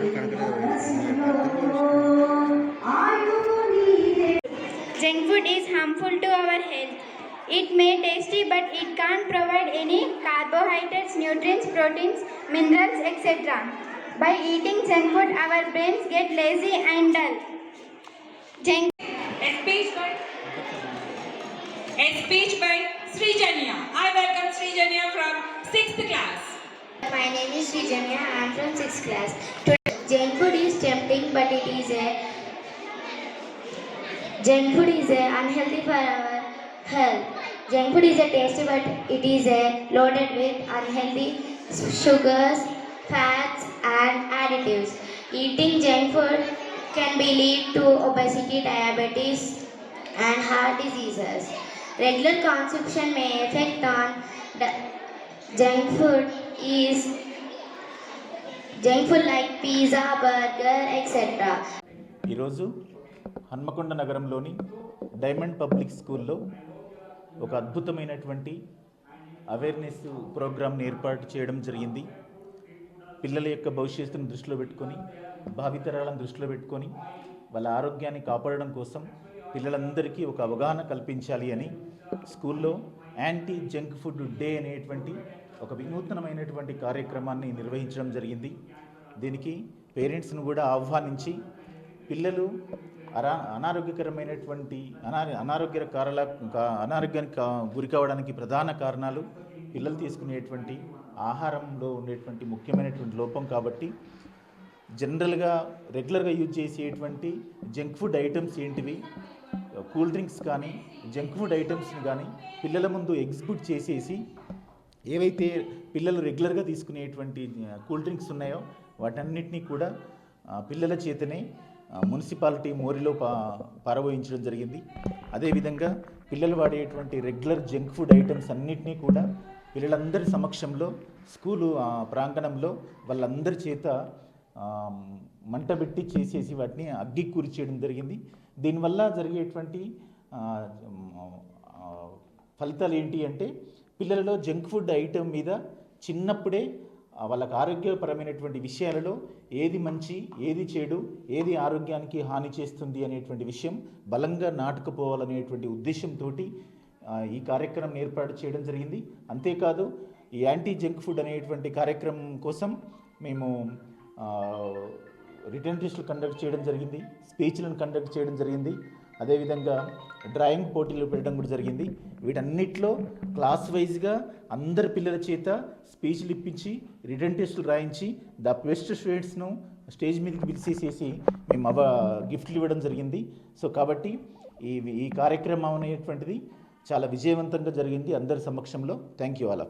Junk food is harmful to our health. It may tasty but it can't provide any carbohydrates, nutrients, proteins, minerals, etc. By eating junk food, our brains get lazy and dull. Junk A speech by a speech by Srijanya. I welcome Srijanya from sixth class. My name is Srijanya. I am from 6th class. Junk food is tempting, but it is a junk food is a unhealthy for our health. Junk food is a tasty, but it is a loaded with unhealthy sugars, fats, and additives. Eating junk food can be lead to obesity, diabetes, and heart diseases. Regular consumption may affect on the junk food is junk food like pizza burger etcetera ఈరోజు హన్మకొండ నగరంలోని diamond public స్కూల్లో ఒక అద్భుతమైనటువంటి awareness ప్రోగ్రామ్ని ఏర్పాటు చేయడం జరిగింది. పిల్లల యొక్క భవిష్యత్తును దృష్టిలో పెట్టుకొని భావితరాలను దృష్టిలో పెట్టుకొని వాళ్ళ ఆరోగ్యాన్ని కాపాడడం కోసం పిల్లలందరికీ ఒక అవగాహన కల్పించాలి అని స్కూల్లో యాంటీ జంక్ ఫుడ్ డే అనేటువంటి ఒక వినూత్నమైనటువంటి కార్యక్రమాన్ని నిర్వహించడం జరిగింది. దీనికి పేరెంట్స్ను కూడా ఆహ్వానించి పిల్లలు అరా అనారోగ్యకరమైనటువంటి అనా అనారోగ్య కారణ కా- అనారోగ్యానికి కా- గురి కావడానికి ప్రధాన కారణాలు పిల్లలు తీసుకునేటువంటి ఆహారంలో ఉండేటువంటి ముఖ్యమైనటువంటి లోపం కాబట్టి జనరల్గా రెగ్యులర్గా యూజ్ చేసేటువంటి జంక్ ఫుడ్ ఐటమ్స్ ఏంటివి? కూల్ డ్రింక్స్ కానీ జంక్ ఫుడ్ ఐటమ్స్ని కానీ పిల్లల ముందు ఎగ్జిక్యూట్ చేసేసి ఏవైతే పిల్లలు రెగ్యులర్గా తీసుకునేటువంటి కూల్ డ్రింక్స్ ఉన్నాయో వాటన్నిటినీ కూడా పిల్లల చేతనే మున్సిపాలిటీ మోరిలో పా పారబోయించడం జరిగింది. అదేవిధంగా పిల్లలు వాడేటువంటి రెగ్యులర్ జంక్ ఫుడ్ ఐటమ్స్ అన్నిటినీ కూడా పిల్లలందరి సమక్షంలో స్కూలు ప్రాంగణంలో వాళ్ళందరి చేత మంట పెట్టి చేసేసి వాటిని అగ్గి కూర్చేయడం జరిగింది. దీనివల్ల జరిగేటువంటి ఫలితాలు ఏంటి అంటే పిల్లలలో జంక్ ఫుడ్ ఐటెం మీద చిన్నప్పుడే వాళ్ళకి ఆరోగ్యపరమైనటువంటి విషయాలలో ఏది మంచి ఏది చెడు ఏది ఆరోగ్యానికి హాని చేస్తుంది అనేటువంటి విషయం బలంగా నాటుకుపోవాలనేటువంటి ఉద్దేశంతో ఈ కార్యక్రమం ఏర్పాటు చేయడం జరిగింది. అంతేకాదు ఈ యాంటీ జంక్ ఫుడ్ అనేటువంటి కార్యక్రమం కోసం మేము రిటర్న్ టెస్టులు కండక్ట్ చేయడం జరిగింది స్పీచ్లను కండక్ట్ చేయడం జరిగింది. అదేవిధంగా డ్రాయింగ్ పోటీలు పెట్టడం కూడా జరిగింది. వీటన్నిటిలో క్లాస్ వైజ్గా అందరి పిల్లల చేత స్పీచ్లు ఇప్పించి రిటర్న్ టెస్టులు రాయించి ద బెస్ట్ స్టూడెంట్స్ను స్టేజ్ మీదకి పిలిచేసేసి మేము అవ గిఫ్ట్లు ఇవ్వడం జరిగింది. సో కాబట్టి ఈ ఈ కార్యక్రమం అనేటువంటిది చాలా విజయవంతంగా జరిగింది అందరి సమక్షంలో. Thank you all